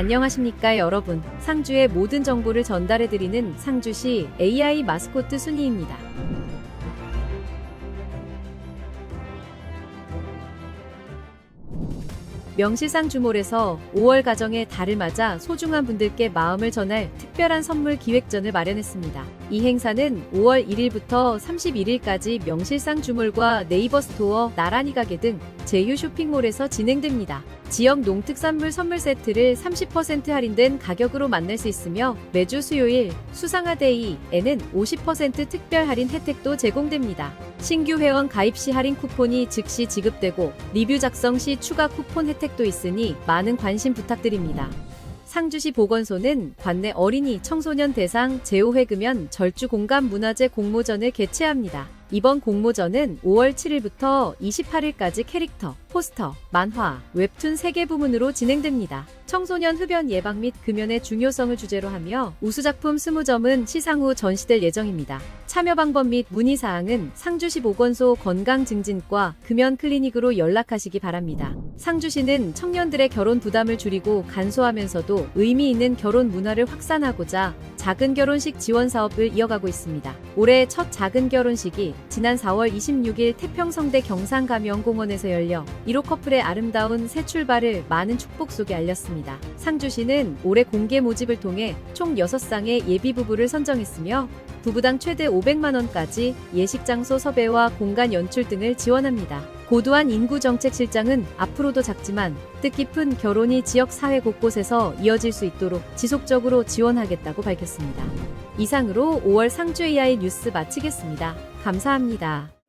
안녕하십니까 여러분. 상주의 모든 정보를 전달해드리는 상주시 AI 마스코트 순이입니다. 명실상 주몰에서 5월 가정의 달을 맞아 소중한 분들께 마음을 전할 특별한 선물 기획전을 마련했습니다. 이 행사는 5월 1일부터 31일까지 명실상 주몰과 네이버 스토어, 나란히 가게 등 제휴 쇼핑몰에서 진행됩니다. 지역 농특산물 선물 세트를 30% 할인된 가격으로 만날 수 있으며 매주 수요일 수상화데이에는 50% 특별 할인 혜택도 제공됩니다. 신규 회원 가입 시 할인 쿠폰이 즉시 지급되고 리뷰 작성 시 추가 쿠폰 혜택도 있으니 많은 관심 부탁드립니다. 상주시 보건소는 관내 어린이 청소년 대상 제호회금연 절주 공감 문화제 공모전을 개최합니다. 이번 공모전은 5월 7일부터 28일까지 캐릭터, 포스터, 만화, 웹툰 3개 부문으로 진행됩니다. 청소년 흡연 예방 및 금연의 중요성을 주제로 하며 우수작품 20점은 시상 후 전시될 예정입니다. 참여 방법 및 문의 사항은 상주시 보건소 건강증진과 금연 클리닉으로 연락하시기 바랍니다. 상주시는 청년들의 결혼 부담을 줄이고 간소하면서도 의미 있는 결혼 문화를 확산하고자 작은 결혼식 지원 사업을 이어가고 있습니다. 올해 첫 작은 결혼식이 지난 4월 26일 태평성대 경상가명공원에서 열려 1호 커플의 아름다운 새 출발을 많은 축복 속에 알렸습니다. 상주시는 올해 공개 모집을 통해 총 6쌍의 예비 부부를 선정했으며 부부당 최대 500만 원까지 예식 장소 섭외와 공간 연출 등을 지원합니다. 고도한 인구 정책 실장은 앞으로도 작지만 뜻깊은 결혼이 지역 사회 곳곳에서 이어질 수 있도록 지속적으로 지원하겠다고 밝혔습니다. 이상으로 5월 상주 AI 뉴스 마치겠습니다. 감사합니다.